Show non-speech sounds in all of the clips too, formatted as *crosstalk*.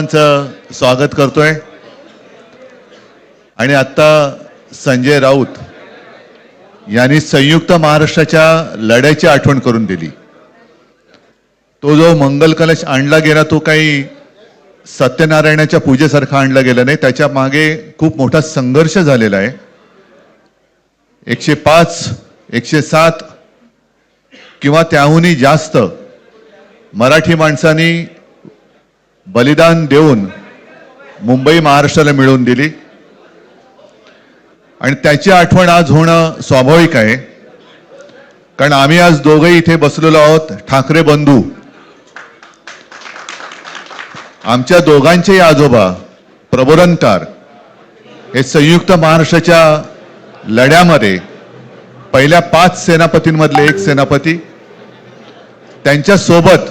सर्वांचं स्वागत करतोय. आणि आता संजय राऊत यांनी संयुक्त महाराष्ट्राच्या लढ्याची आठवण करून दिली. तो जो मंगल कलश आणला गेला तो काही सत्यनारायणाच्या पूजेसारखा आणला गेला नाही. त्याच्यामागे खूप मोठा संघर्ष झालेला आहे. एकशे पाच एकशे सात किंवा त्याहूनही जास्त मराठी माणसांनी बलिदान देऊन मुंबई महाराष्ट्राला मिळवून दिली. आणि त्याची आठवण आज होणं स्वाभाविक आहे. कारण आम्ही आज दोघंही इथे बसलेलो आहोत ठाकरे बंधू. आमच्या दोघांचेही आजोबा प्रबोधनकार हे संयुक्त महाराष्ट्राच्या लढ्यामध्ये पहिल्या पाच सेनापतींमधले एक सेनापती त्यांच्यासोबत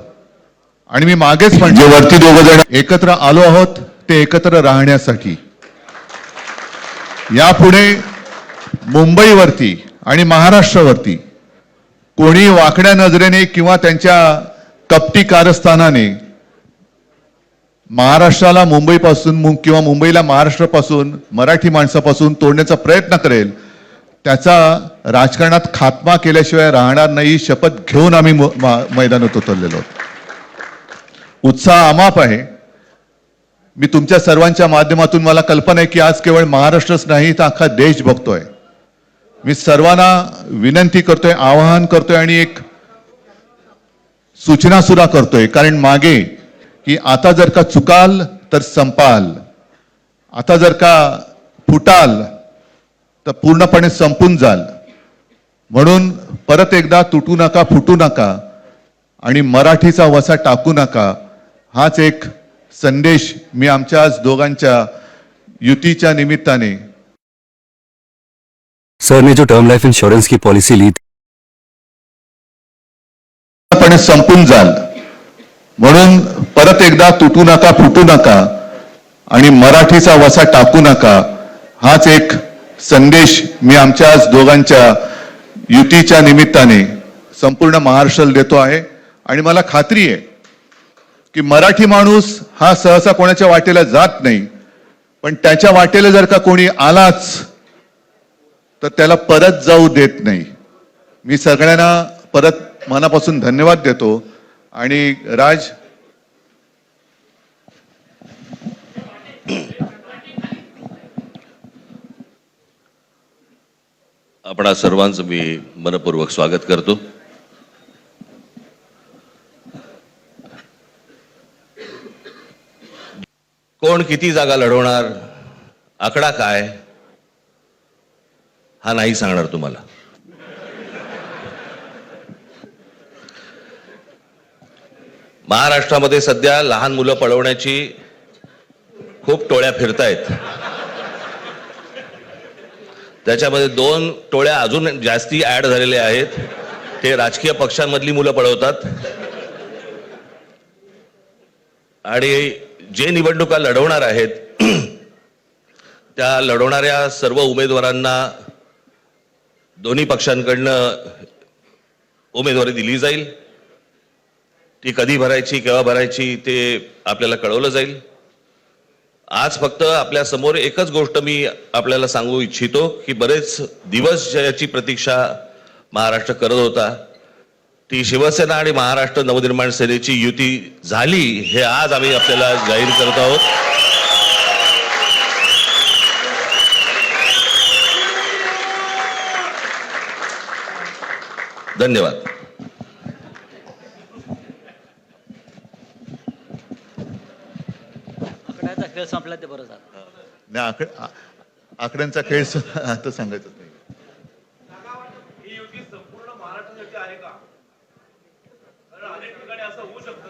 आणि मी मागेच म्हणजे वरती दोघ जण एकत्र आलो आहोत ते एकत्र राहण्यासाठी. यापुढे मुंबईवरती आणि महाराष्ट्रावरती कोणी वाकड्या नजरेने किंवा त्यांच्या कपटी कारस्थानाने महाराष्ट्राला मुंबईपासून किंवा मुंबईला महाराष्ट्रापासून मराठी माणसापासून तोडण्याचा प्रयत्न करेल त्याचा राजकारणात खात्मा केल्याशिवाय राहणार नाही शपथ घेऊन आम्ही मैदानात उतरलेलो आहोत. उत्साह अमाप आहे. मी तुमच्या सर्वांच्या माध्यमातून मला कल्पना आहे की आज केवळ महाराष्ट्रच नाही तर अख्खा देश बघतोय. मी सर्वांना विनंती करतोय आवाहन करतोय आणि एक सूचना सुद्धा करतोय. कारण मागे की आता जर का चुकाल तर संपाल. आता जर का फुटाल तर पूर्णपणे संपून जाल. म्हणून परत एकदा तुटू नका फुटू नका आणि मराठीचा वसा टाकू नका. हाच एक संदेश मी आमच्या आज दोघांच्या युतीच्या निमित्ताने. सर ने जो टर्म लाइफ इंश्योरेंस की पॉलिसी ली पूर्णपणे संपून जाल. म्हणून परत एकदा तुटू नका फुटू नका आणि मराठीचा वसा टाकू नका. हाच एक संदेश मी आमच्या आज दोघांच्या युतीच्या निमित्ताने संपूर्ण महाराष्ट्राला देतो आहे. आणि मला खात्री आहे की मराठी माणूस हा सहसा कोणाच्या वाटेला जात नाही. पण त्याच्या वाटेला जर का कोणी आलाच तर त्याला परत जाऊ देत नाही. मी सगळ्यांना परत मनापासून धन्यवाद देतो. आणि राज? आपणा सर्वांचं मी मनपूर्वक स्वागत करतो. कोण किती जागा लढवणार? आकडा काय? हा नाही सांगणार तुम्हाला. महाराष्ट्रामध्ये सध्या लहान मुलं पळवण्याची खूप टोळ्या फिरतायत. त्याच्यामध्ये दोन टोळ्या अजून जास्ती ऍड झालेल्या आहेत. ते राजकीय पक्षांमधली मुलं पळवतात. आणि जे निवडणुका लढवणार आहेत *clears throat* त्या लढवणाऱ्या सर्व उमेदवारांना दोन्ही पक्षांकडनं उमेदवारी दिली जाईल. ती कधी भरायची केव्हा भरायची ते आपल्याला कळवलं जाईल. आज फक्त आपल्यासमोर एकच गोष्ट मी आपल्याला सांगू इच्छितो की बरेच दिवस ज्याची प्रतीक्षा महाराष्ट्र करत होता. ती शिवसेना आणि महाराष्ट्र नवनिर्माण सेनेची युती झाली हे आज आम्ही आपल्याला जाहीर करत आहोत. धन्यवाद. आकड्याचा खेळ संपला ते बरं झालं. नाही आकड आ- आकड्यांचा खेळ आता सांगायचं नाही ही युती संपूर्ण महाराष्ट्रासाठी आहे का कारण अनेक ठिकाणी असं होऊ शकतं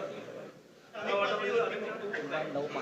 मला वाटतं म्हणजे अनेक ठिकाणी नऊ महानगरपालिका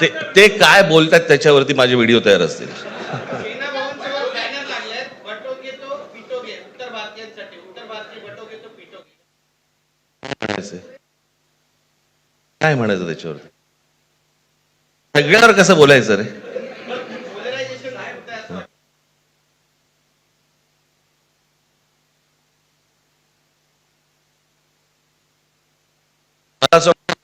ते ते काय बोलतात त्याच्यावरती माझे व्हिडिओ तयार असतील? काय म्हणायचं त्याच्यावरती? सगळ्यावर कसं बोलायचं रे पोलरायझेशन आहे होत असं मला असं वाटतं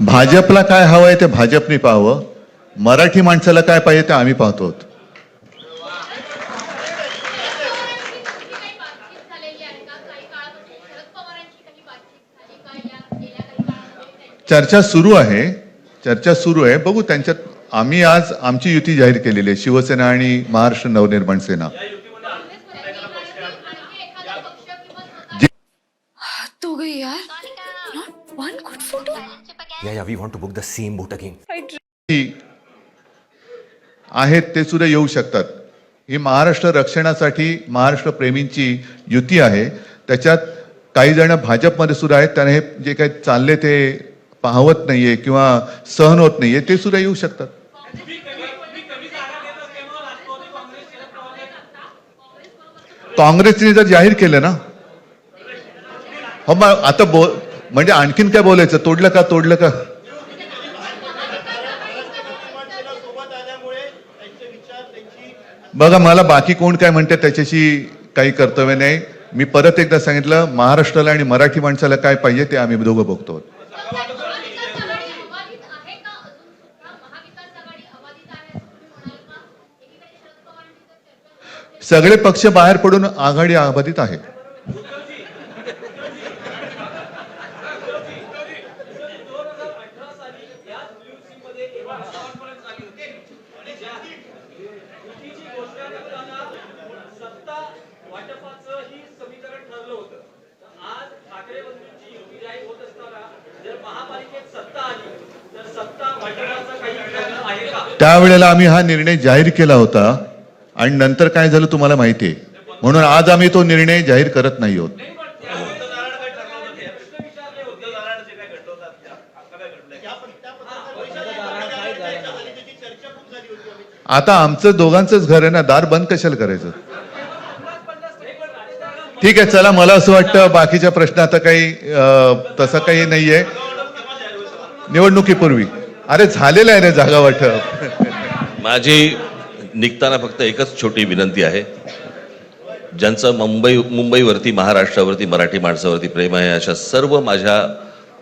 भाजपला काय हवंय ते भाजपने पाहावं. मराठी माणसाला काय पाहिजे ते आम्ही पाहतो. आहे चर्चा सुरू आहे. चर्चा सुरू आहे. बघू त्यांच्यात आम्ही आज आमची युती जाहीर केलेली आहे. शिवसेना आणि महाराष्ट्र नवनिर्माण सेना काँग्रेसमध्ये आणखी एखादा पक्ष किंवा स्वतः जे- गई यार. Not one good photo Yeah, yeah, we want to book the same boat again. आहेत ते सुद्धा येऊ शकतात. ही महाराष्ट्र रक्षणासाठी महाराष्ट्र प्रेमींची युती आहे. त्याच्यात काही जण भाजपमध्ये सुद्धा आहेत. त्यांना हे जे काही चालले ते पाहवत नाहीये किंवा सहन होत नाहीये ते सुद्धा येऊ शकतात. काँग्रेसने जर जाहीर केलं ना हो मग आता बो म्हणजे आणखीन काय बोलायचं? तोडलं का तोडलं का? बघा मला बाकी कोण काय म्हणते त्याच्याशी काही कर्तव्य नाही. मी परत एकदा सांगितलं महाराष्ट्राला आणि मराठी माणसाला काय पाहिजे ते आम्ही दोघं बघतो. आहे सगळे पक्ष बाहेर पडून आघाडी अबाधित आहे त्यावेळेला आम्ही हा निर्णय जाहीर केला होता आणि नंतर काय झालं तुम्हाला माहिती आहे? म्हणून आज आम्ही तो निर्णय जाहीर करत नाही आहोत मतदारानं काय ठरलं होतं ते मतदारानं जे काय घडलं होतं आता आता काय घडलंय आता आमचं दोघांचंच घर आहे ना दार बंद कशाला करायचं? ठीक आहे चला मला असं वाटतं बाकीच्या प्रश्न आता काही तसा तसं काही नाहीये. निवडणुकीपूर्वी. अरे झालेलं आहे ना जागा वाटप. माझी निघताना फक्त एकच छोटी विनंती आहे. ज्यांचं मुंबई मुंबईवरती महाराष्ट्रावरती मराठी माणसावरती प्रेम आहे अशा सर्व माझ्या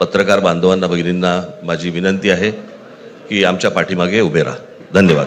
पत्रकार बांधवांना भगिनींना माझी विनंती आहे की आमच्या पाठीमागे उभे राहा. धन्यवाद.